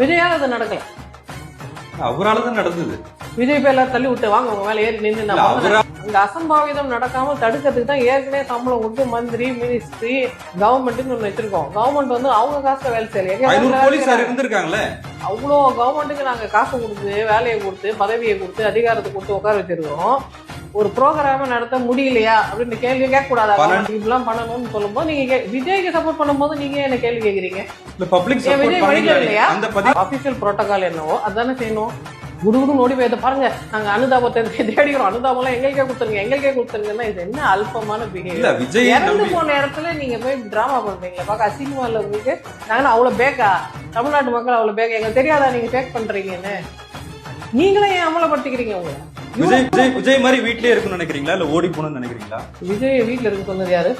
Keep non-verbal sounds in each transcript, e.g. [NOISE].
விஜயால அது நடக்கல. அவரால தான் நடந்தது. விஜய் எல்லாரும் தள்ளி விட்டு வாங்க உங்க மேல ஏறி நின்று அங்க அசம்பாவிதம் நடக்காம தடுக்கிறதுக்கு தான் ஏற்கனவே சம்பளம் கொடுத்து மந்திரி மினிஸ்ட்ரி கவர்மெண்ட்னு ஒண்ணு வச்சிருக்கோம். கவர்மெண்ட் வந்து அவங்க காசுல வேலை செய்யல. அவ்வளோ கவர்மெண்ட்டுக்கு நாங்க காசு கொடுத்து வேலையை கொடுத்து பதவியை கொடுத்து அதிகாரத்தை கொடுத்து உட்கார வச்சிருக்கோம். ஒரு ப்ரோக்ராம நடத்த முடியலையா அப்படின்னு கேள்வி கேட்க கூடாதா பன்னெண்டு- இப்படிலாம் பண்ணணும்னு சொல்லும்போது நீங்க விஜய்க்கு சப்போர்ட் பண்ணும்போது நீங்க என்ன கேள்வி கேக்குறீங்க விஜய் வழிகள் இல்லையா? அபிஷியல் புரோட்டோகால் என்னவோ அதானே செய்யணும். குடுகுடு ஓடி போய் பாருங்க. நாங்க அனுதாபத்தை [LAUGHS] தேடிக்கிறோம் அனுதாபம்லாம் எங்களுக்கே கொடுத்துருங்க எங்களுக்கே கொடுத்துருங்கன்னா இது என்ன அல்பமான பிஹேவியர் இறந்து போன இடத்துல நீங்க போய் டிராமா பண்றீங்களா பார்க்க அசிங்கமா இல்ல உங்களுக்கு நாங்க அவ்வளவு பேக்கா தமிழ்நாட்டு மக்கள் அவ்வளவு பேக்கா எங்களுக்கு தெரியாதா நீங்க பேக் பண்றீங்கன்னு? நீங்களே ஏன் அமலப்படுத்திக்கிறீங்க உங்களை? விஜய் விஜய் விஜய் மாதிரி வீட்லயே இருக்குன்னு நினைக்கிறீங்களா? இல்ல ஓடி போகணும்னு நினைக்கிறீங்களா? விஜய் வீட்டுல இருக்கு சொன்னது யாரு?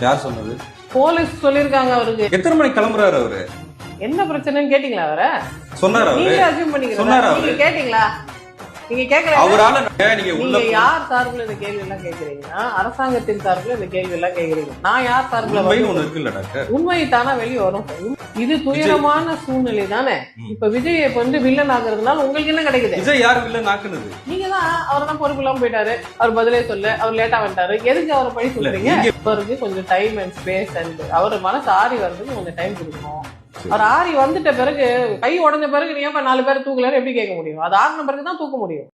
யார் சொன்னது? போலீஸ் சொல்லியிருக்காங்க அவருக்கு. எத்தனை மணிக்கு கிளம்புறாரு அவரு? என்ன பிரச்சனைன்னு கேட்டீங்களா அவரை? சொன்னாரு அவரு. நீங்களே அசியூம் பண்ணிக்கிறீங்க சொன்னாரா அவரு? கேட்டீங்களா? நீங்க கேட்கல அவரால நீங்க உள்ள யார் சார்பில் இந்த கேள்வி எல்லாம் கேக்குறீங்கன்னா அரசாங்கத்தின் சார்பில் இந்த கேள்வி எல்லாம் கேக்குறீங்க. நான் யார் சார்பில் ஒண்ணு இருக்குல்ல டாக்டர் உண்மை தானா வெளியே வரும். இது துயரமான சூழ்நிலை தானே. இப்ப விஜய் இப்ப வந்து வில்லன் ஆகுறதுனால உங்களுக்கு என்ன கிடைக்குது? விஜய் யாரும் இல்ல நாக்குனது நீங்க தான் அவர் தான் பொறுப்பு இல்லாம போயிட்டாரு. அவர் பதிலே சொல்ல அவர் லேட்டா வந்துட்டாரு. எதுக்கு அவரை பழி சொல்றீங்க? அவருக்கு கொஞ்சம் டைம் அண்ட் ஸ்பேஸ் அண்ட் அவர் மனசு ஆறி வர்றதுக்கு கொஞ்சம் டைம் கொடுக்கணும். அவர் ஆறி வந்துட்ட பிறகு கை உடைஞ்ச பிறகு நீ ஏன் நாலு பேர் தூக்கலன்னு எப்படி கேட்க முடியும்? அது ஆறின பிறகு தான் தூக்க முடியும்.